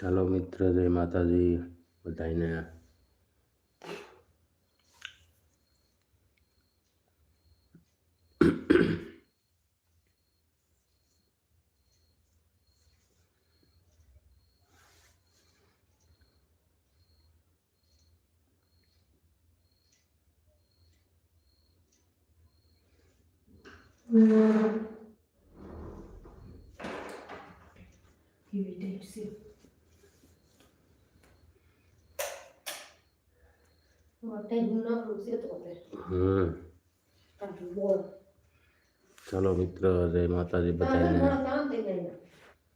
ચાલો મિત્ર જય માતાજી. બધાને કેવી ટેટ છે માટે હું નકરું છે તો તે હમ. ચાલો મિત્ર જય માતાજી બધાને.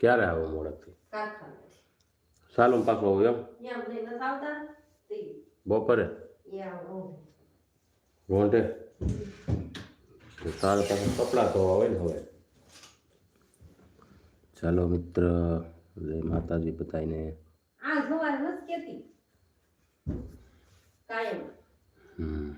ક્યારે આવો મોડકથી? સાલું પાછું આવું એમ? બપોરે? તો તારે પાસે કપડાં ધોવા હોય ને હવે. ચાલો મિત્ર જય માતાજી બધાને. આ ધોવા નથી કેતી. કાયમ. હમ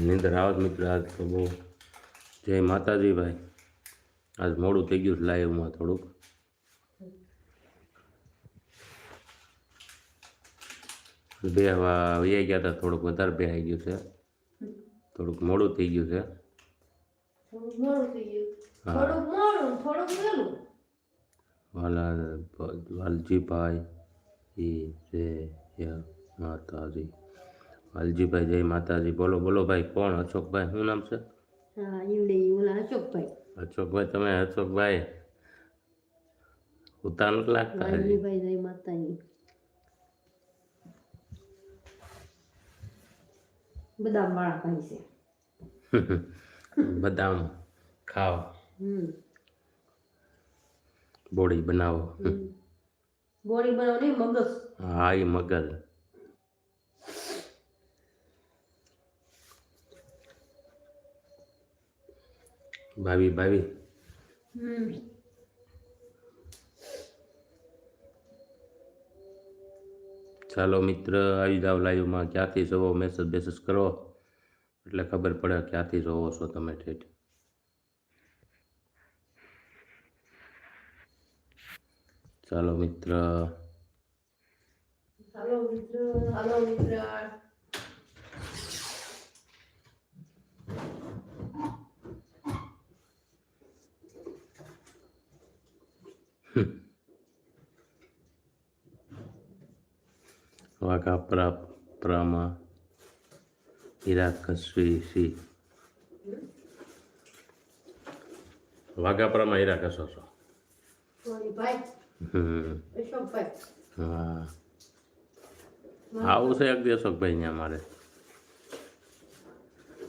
નિંદર આવત મિત્ર આજ તો બહુ. જય માતાજી ભાઈ. આજ મોડું થઈ ગયું છે લાઈવમાં થોડુંક. બે હવા વૈયા ગયા હતા થોડુંક વધારે બેહાઈ ગયું છે. થોડુંક મોડું થઈ ગયું છે. વાલજીભાઈ એ જય માતાજી. વાલજીભાઈ જય માતાજી. બોલો બોલો ભાઈ કોણ? અશોકભાઈ શું નામ છે? હા ઈવડે ઓલા અશોકભાઈ. અશોકભાઈ તમે અશોકભાઈ ઉતાર લાગતા વાલજીભાઈ જય માતાજી. બદામ વાળા ભાઈ છે. બદામ ખાઓ. બોડી બનાવો. બોડી બનાવો નહીં મગજ. હા એ મગજ. ભાવી ભાભી. ચાલો મિત્ર, આવી જાવ લાઈવમાં ક્યાંથી જોવો? મેસેજ બેસેજ કરો. એટલે ખબર પડે ક્યાંથી જોવો છો તમે ઠેઠ. ચાલો મિત્ર હાલો મિત્ર હાલો મિત્ર વાઘા પ્રા પ્રમા હીરા શ્રી વાઘાપરામાં હીરા કસો છો હા આવું છે એક દિવસ ભાઈ ત્યાં મારે.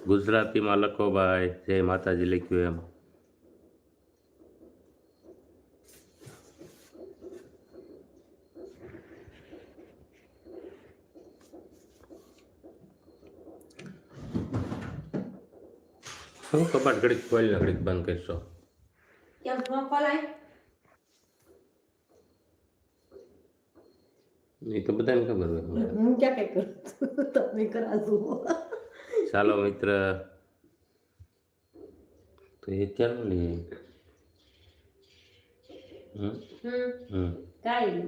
ગુજરાતીમાં લખો ભાઈ. જય માતાજી લખ્યું એમ. શું કપાટ ઘડીક ખોલીને ઘડીક બંધ કરશો. કેમ ખોલાય? એ તો બધાને ખબર હોય હું ક્યાં કઈ કરું? તમે કરાજો ચાલો મિત્ર. તો એ ક્યાંનું લઈએ હમ? હમ. કાંઈ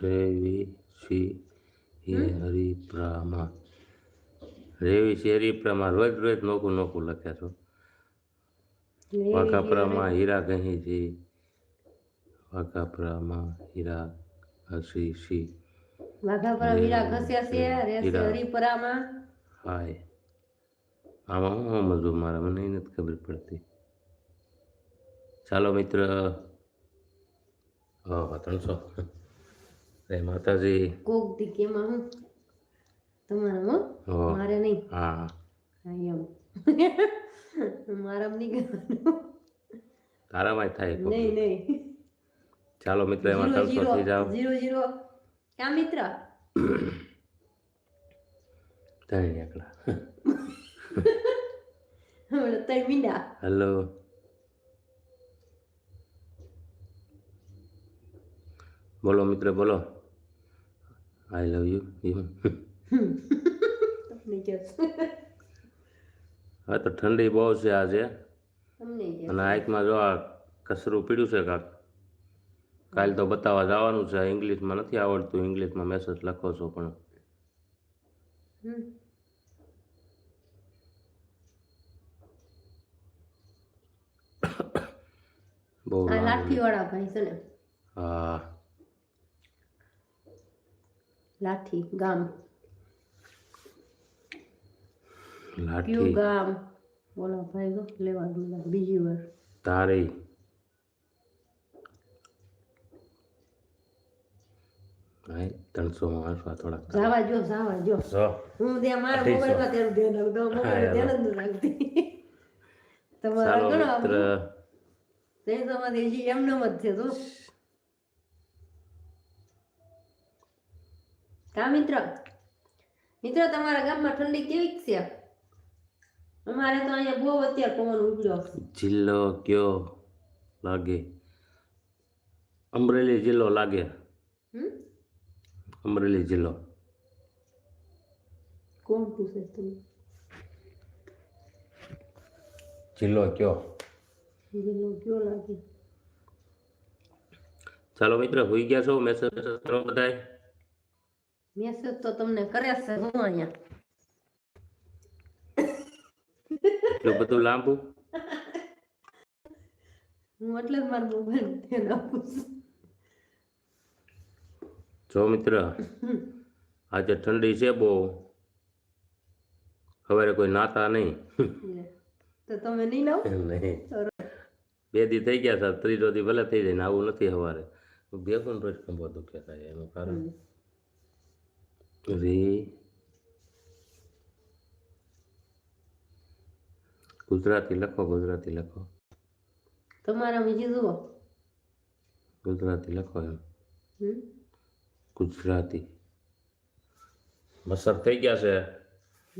રેવી હે હરિપ્રામા રેવી શેરી પ્રમાણ રોજ રોજ નોખું નોખું લખે છો. વાકાપરામાં હીરા ગહી જી વાઘાપરામાં હીરા હસી સી વાઘાપરા હીરા ઘસ્યા છે. હરિપરામાં હાય. આમાં હું સમજવું મારા? મને નથી ખબર પડતી. ચાલો મિત્ર. હા ત્રણસો. જય માતાજી. કોક દીકે માં હું? તમારા મારે નહીં. હા. એમ. મારા નહીં કરવાનું. તારામાં થાય નહીં નહીં. ચાલો મિત્ર એમાં જીરો ત્રણસો થઈ જાઓ. Zero zero. ક્યાં મિત્ર? ત્રણ હમણાં ત્રણ મીંડા. હલો. બોલો મિત્ર બોલો. આઈ લવ યુ યુ હા તો ઠંડી બહુ છે આજે. અને આંખમાં જો આ કસરું પીડ્યું છે કાક. કાલ તો બતાવવા જવાનું છે ઇંગ્લિશમાં નથી આવડતું ઇંગ્લિશમાં મેસેજ લખો છો પણ. બહુ લાઠી વાળા ભાઈ છે ને. હા. લાઠી ગામ કયું લાઠી. ગામ. બોલો ભાઈ ગો લેવા બીજી વાર. તારી. હા ત્રણસો માં આસવા થોડાક જાવા જો જાવા જો. જો. હું ત્યાં મારા મોબાઈલમાં તેનું ધ્યાન રાખતો મોબાઈલ ધ્યાન જ રાખતી. તમારા મિત્ર. હજી છે તો. કા મિત્ર? મિત્ર તમારા ગામમાં ઠંડી કેવી છે? અમારે તો અહીંયા બહુ અત્યારે પવન ઉગડ્યો જિલ્લો કયો લાગે? અમરેલી જિલ્લો લાગે. અમરેલી જિલ્લો. કોણ પૂછે તમે જિલ્લો કયો? જિલ્લો કયો લાગે? ચાલો મિત્ર હોઈ ગયા છો મેસેજ મેસેજ કરો બધાય? મેસેજ તો તમને કરે છે હું અહીંયા. એટલું બધું લાંબુ? હું એટલે જ મારા મોબાઈલ ધ્યાન આપું જો મિત્ર આજે ઠંડી છે બહુ. સવારે કોઈ નાતા નહીં. તો તમે નહીં લાવો નહીં. બે દી થઈ ગયા સાહેબ ત્રીજો દી ભલે થઈ જાય ને આવું નથી સવારે બે પણ રોજ કંબો દુખ્યા થાય એનું કારણ. રી ગુજરાતી લખો ગુજરાતી લખો. તમારા બીજી જુઓ. ગુજરાતી લખો એમ. ગુજરાતી. મસર થઈ ગયા છે.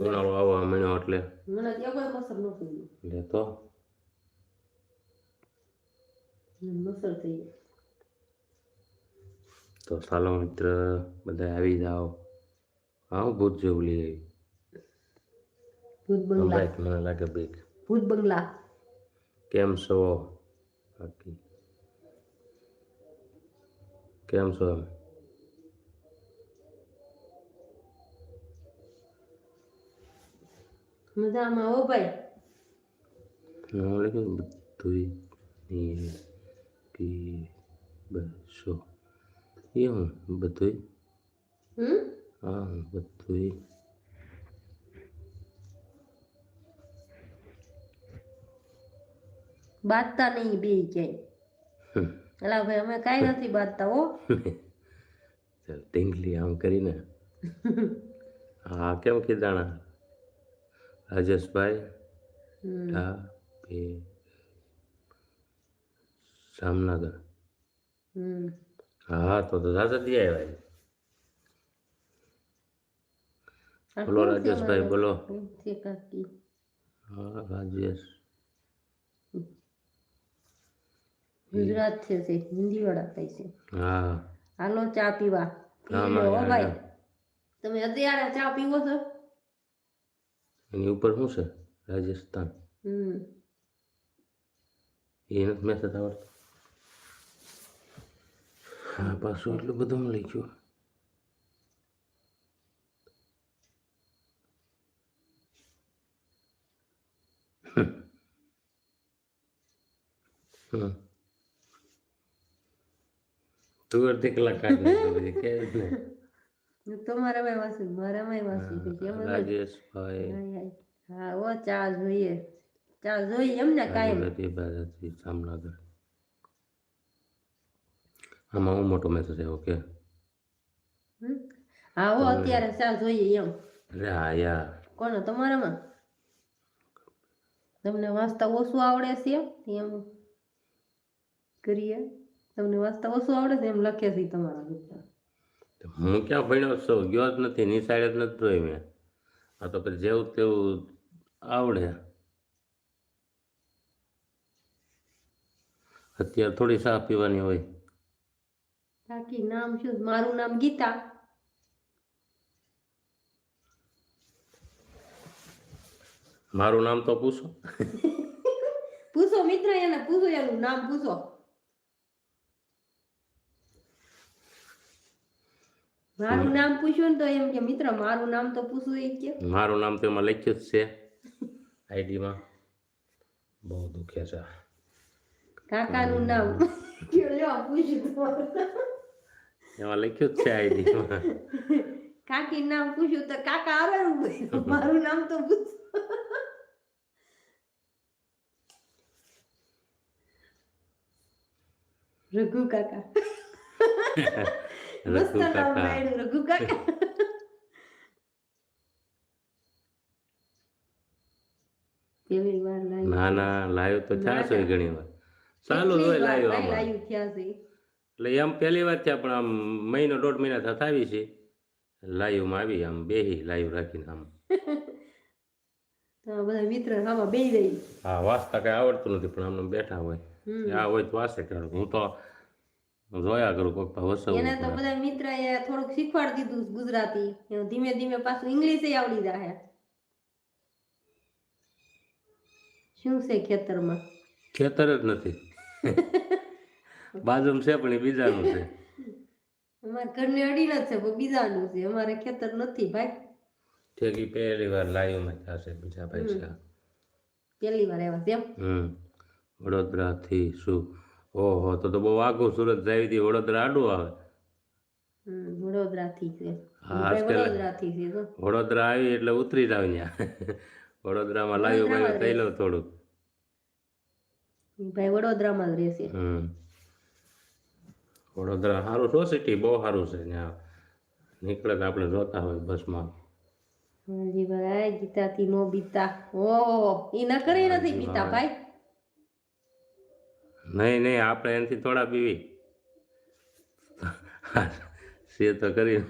ઉનાળો આવવા મહિનો એટલે. મને કોઈ મસર ગયું. લે તો? મસર થઈ ગયા તો ચાલો મિત્ર બધા આવી જાઓ. આવો ભૂત જેવું લઈ આવી. ભૂત બંગલા મને લાગે બીક ભૂત બંગલા કેમ છો બાકી કેમ છો એમ મજામાં હો ભાઈ હું લખ્યું બધું ની કી બસો એ હું બધું હમ હા હું બધું બાંધતા નહીં બે ક્યાંય. એલા ભાઈ અમે કાંઈ નથી બાંધતા હો. ચાલ ટીંગલી આમ કરીને. હા કેમ કીધાણા રાજેશભાઈ? હા પે જામનગર. હા તો તો દાદા દે આવ્યા બોલો રાજેશભાઈ બોલો. હા રાજેશ. ગુજરાત છે હિન્દી વાળા થાય છે. હા. હાલો ચા પીવા. ભાઈ. તમે અત્યારે ચા પીવો છો? એની ઉપર શું છે? રાજસ્થાન. હમ. એ નથી થતા આવડતું. હા પાછું એટલું બધું હું લખ્યું હમ. તું અડધી કલાક કાઢ કે વાસી વાસી? રાજેશભાઈ. હા ઓ ચા જોઈએ. ચા જોઈએ એમ કાયમ. રાજેશભાઈ જામનગર. આમાં હું મોટો મેસેજ આવ્યો કે? હા હો અત્યારે ચા જોઈએ એમ. અરે હા યાર. કોને તમારામાં? તમને વાંચતા ઓછું આવડે છે એમ કરીએ. તમને વાંચતા ઓછું આવડે છે એમ લખે છે તમારા મિત્ર હું ક્યાં ભણ્યો છું ગયો જ નથી નિશાળે જ નથી જોઈ મેં. આ તો પછી જેવું તેવું આવડે. અત્યારે થોડી ચા પીવાની હોય. બાકી નામ શું? મારું નામ ગીતા. મારું નામ તો પૂછો. પૂછો મિત્ર એને પૂછો એનું નામ પૂછો. મારું નામ પૂછ્યું ને તો એમ કે મિત્ર મારું નામ તો પૂછવું એ કે. મારું નામ તો એમાં લખ્યું જ છે. આઈડીમાં. બહુ દુખે છે. કાકાનું નામ. કે લ્યો પૂછ્યું એમાં લખ્યું જ છે આઈડીમાં. કાકી નામ પૂછ્યું તો કાકા આવે મારું નામ તો પૂછ. રઘુ કાકા. મસ્ત નામ પાડ્યું રઘુ કાકા કેવી વાર ના ના લાઈવ તો થયા છે ઘણી વાર. ચાલુ હોય લાઈવ આમાં લાઈવ થયા છે. એટલે એમ પહેલી વાર થયા પણ આમ મહિનો દોઢ મહિના થતા આવી છે. લાઈવમાં આવી આમ બેહી લાઈવ રાખીને આમ. તો બધા મિત્ર આમાં બેહી રહી. હા વાસતા કઈ આવડતું નથી પણ આમને બેઠા હોય. આ હોય તો વાસે કરું હું તો જોયા કરું કોક પાસે વસવું એને તો બધા મિત્ર એ થોડુંક શીખવાડી દીધું ગુજરાતી ધીમે ધીમે પાછું ઇંગ્લિશ આવડી જાય શું છે ખેતરમાં? ખેતર જ નથી. બાજુમાં છે પણ એ બીજાનું છે. અમારે ઘરની અડી જ છે પણ બીજાનું છે. અમારે ખેતર નથી ભાઈ. ઠેકી પહેલી વાર લાઈવમાં થશે બીજા ભાઈ છે. પહેલી વાર આવ્યા છે હમ. વડોદરા વડોદરાથી શું? ઓહો તો તો બહુ આઘું સુરત જાય હતી વડોદરા આડું આવે. વડોદરાથી છે. હા, વડોદરાથી છે વડોદરા આવી એટલે ઉતરી જાવ ત્યાં વડોદરામાં લાવ્યો ભાઈ બાઈવ થઈ લો થોડુંક ભાઈ વડોદરામાં જ રહેશે. હમ. વડોદરા સારું છો સિટી બહુ સારું છે ત્યાં નીકળે તો આપણે જોતા હોય બસમાં. હાજી ભાઈ ગીતાથી નો બીતા. ઓહો ઈ ન કરી નથી બીતા ભાઈ. નહીં નહીં આપણે એનાથી થોડા પીવી. સે તો કરી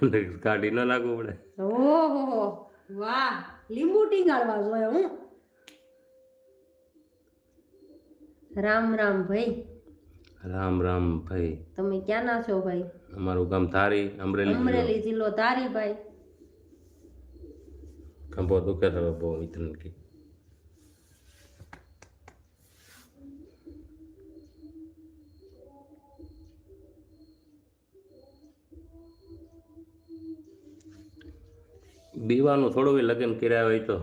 કાઢી ન નાખવું પડે. ઓહો વાહ લીંબુ ટીંગાળવા જોઈએ હું. રામ રામ ભાઈ. રામ રામ ભાઈ. તમે ક્યાંના છો ભાઈ? અમારું ગામ ધારી અમરેલી. અમરેલી જિલ્લો તારી ભાઈ. ખંભો દુખે હવે બહુ મિત્ર કે. બીવાનું થોડું લગ્ન કર્યા હોય તો.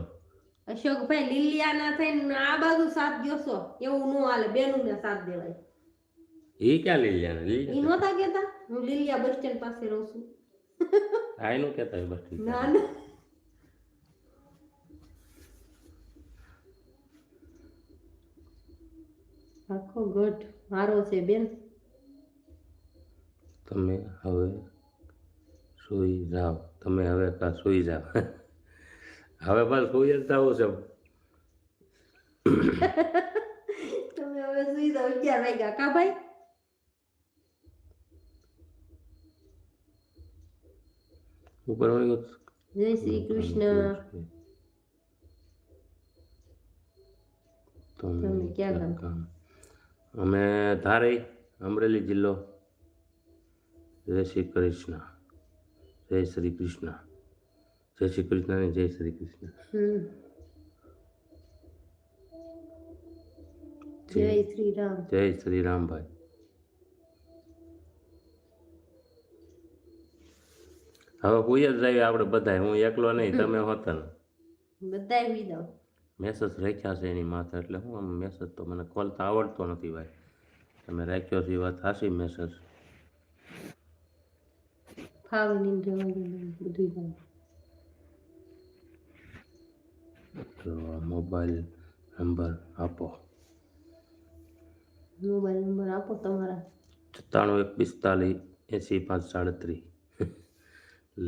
અશોકભાઈ લીલિયાના થઈને આ બાજુ સાથ જોશો એવું નો હાલે બેનું ને સાથ દેવાય. એ ક્યાં લઈ લે લઈ ઈ નહોતા કેતા હું લીલિયા બસ સ્ટેન્ડ પાસે રહું છું. આ એનું કેતા બસ સ્ટેન્ડ ના ના. આખો ગઢ મારો છે બેન. તમે હવે સુઈ જાઓ. તમે હવે કા સૂઈ જાઓ. હવે બસ સૂઈ જતા જવું છે. તમે હવે સુઈ જાઓ અગિયાર વાગ્યા કા ભાઈ? ઉપર વળી જય શ્રી કૃષ્ણ. તમે તમે ક્યાં ગામ? અમે ધારી અમરેલી જિલ્લો. જય શ્રી કૃષ્ણ. જય શ્રી કૃષ્ણ. જય શ્રી કૃષ્ણ ને જય શ્રી કૃષ્ણ. જય શ્રી રામ. જય શ્રી રામભાઈ હવે કોઈ જ જાય આપણે બધા હું એકલો નહીં તમે હોતા ને. બધા મેસેજ રાખ્યા છે એની માથે એટલે હું આમ મેસેજ તો મને કોલ તો આવડતો નથી ભાઈ. તમે રાખ્યો છે એ વાત હાસી મેસેજ ફાવે નીંદર બધું તો મોબાઈલ નંબર આપો મોબાઈલ નંબર આપો તમારા સત્તાણું એક પિસ્તાલીસ એંસી પાંચ સાડત્રીસ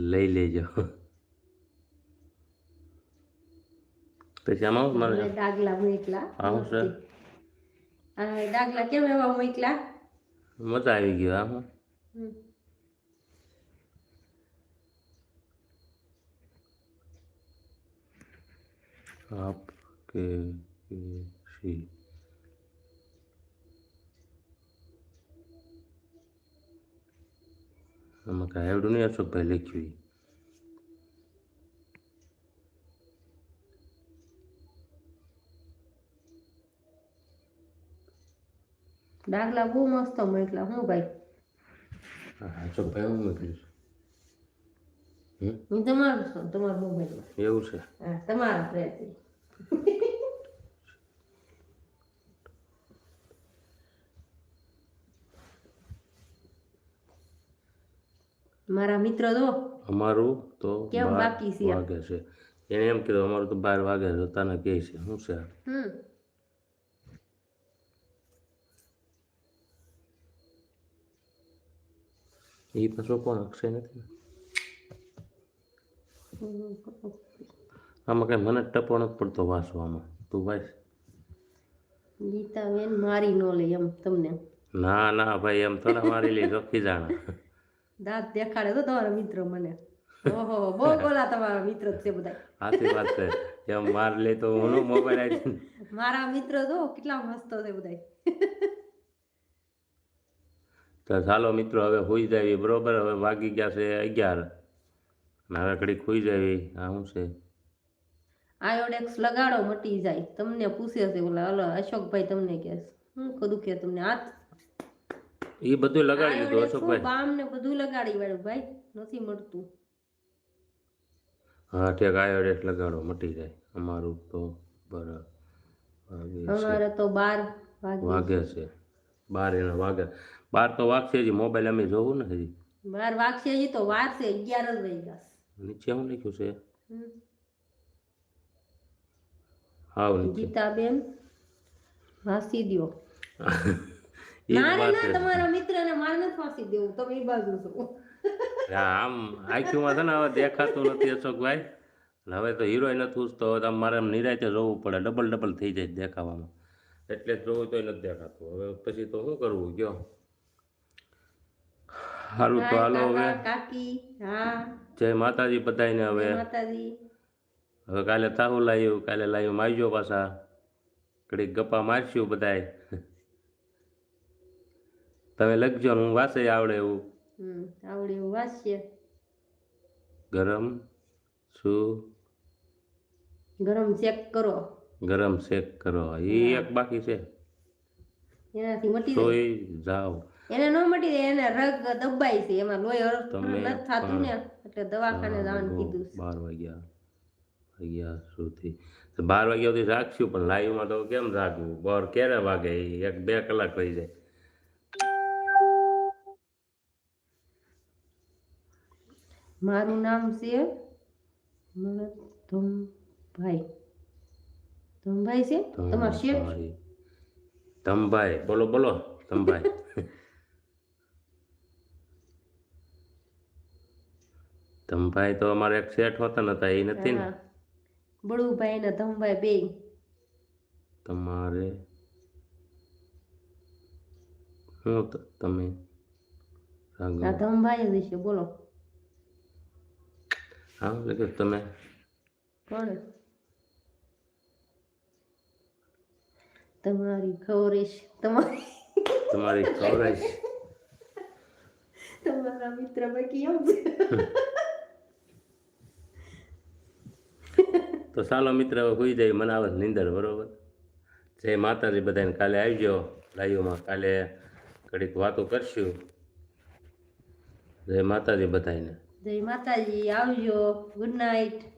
લઈ લેજો પછી આમાં હવે ડાગલા મોકલા આવું સર ડાગલા કેમ એવા મૂકલા મજા આવી ગયો આ આપ કે આવડું નહીં અશોકભાઈ લખ્યું ઈ. ડાગલા બહુ મસ્ત મોકલા હું ભાઈ હા, અશોકભાઈ હું મોકલું છું હું તમારું છું તમારું મોબાઈલમાં એવું છે હા તમારા પ્રયત્ન મારા મિત્ર જો અમારું તો કેમ બાર બાકી છે? વાગે છે એને એમ કીધું અમારું તો બાર વાગે છે તને કહે છે શું છે આ? હમ એ પાછો કોણ અક્ષય નથી ને આમાં કઈ મને ટપો નથી પડતો વાંચવામાં. તું ભાઈ ગીતા બેન મારી નો લે એમ તમને. ના ના ભાઈ એમ થોડા મારી લીધો ખીજાણા દાંત દેખાડે તો તમારા મિત્ર મને. ઓહો બહુ બોલા તમારા મિત્ર છે બધા સાચી વાત છે. એમ માર લે તો હું મોબાઈલ આવી મારા મિત્ર તો કેટલા મસ્ત છે બધા તો ચાલો મિત્રો હવે હોઈ જાવી બરોબર હવે વાગી ગયા છે અગિયાર. હવે ઘડી ખોઈ જાવી આ શું છે? આયોડેક્સ લગાડો મટી જાય. તમને પૂછે છે ઓલા ઓલા અશોકભાઈ તમને કે હું કદું કે તમને હાથ? એ બધું લગાડી દીધું અશોકભાઈ. બામ ને બધું લગાડી વાળું ભાઈ. નથી મળતું. હા ઠેક આયોડેક્સ લગાડો મટી જાય. અમારું તો બરાબર અમારે તો બાર વાગે છે. બાર એના વાગે. બાર તો વાગશે હજી મોબાઈલ અમે જોવું ને હજી. બાર વાગશે હજી તો વાગશે અગિયાર જ રહી નીચે શું લખ્યું છે? હાવ ગીતાબેન વાસી છે. તમારા મિત્રને મારે નથી ફાંસી દેવું તમે એ બાજુ છો. આમ આંખીમાં છે ને હવે દેખાતું નથી અશોકભાઈ હવે તો હિરોઈન નથી તો આમ મારે આમ નિરાયતે જોવું પડે ડબલ ડબલ થઈ જાય દેખાવામાં. એટલે જ જોવું તોય નથી દેખાતું. હવે પછી તો શું કરવું કયો સારું તો હાલો હવે. કાકી હા. જય માતાજી બધાને હવે. માતાજી. હવે કાલે તાહુ લાવ્યું કાલે લાવ્યું મારજો પાછા. ઘડીક ગપ્પા મારશું બધાય. તમે લખજો હું વાસે આવડે એવું. આવડે એવું વાંચીએ ગરમ શું ગરમ ચેક કરો. ગરમ શેક કરો. એ એક બાકી છે. એનાથી મટી જાય. જાઓ. એને ન મટી જાય એને રગ દબાય છે. એમાં લોહી હરફ નથી થતું ને એટલે દવાખાને જવાનું કીધું છે. બાર વાગ્યા. તો બાર વાગ્યા સુધી રાખશું પણ લાઈવમાં તો કેમ રાખવું? બોર ક્યારે વાગે? એક બે કલાક રહી જાય. મારું નામ છે ધમભાઈ. ધમભાઈ છે? તમારું શેઠ ધમભાઈ. બોલો બોલો ધમભાઈ. ધમભાઈ તો અમારે એક શેઠ હોતા નતા એ નથી ને. બળુભાઈ ને ધમભાઈ બે. તમારે શું તમે? આ ધમભાઈ જ છે બોલો. હા એટલે કે તમે? કોણ? તમારી ખવરેશ તમારી. તમારી ખવડાઈશ તમારા મિત્ર બાકી એમ તો ચાલો મિત્ર, હવે હોઈ જાય, મને આવે નીંદર, બરોબર? જય માતાજી બધાને કાલે આવજો લાઈવમાં, કાલે ઘડીક વાતો કરશું. જય માતાજી બધાને જય માતાજી, આવજો, ગુડ નાઇટ.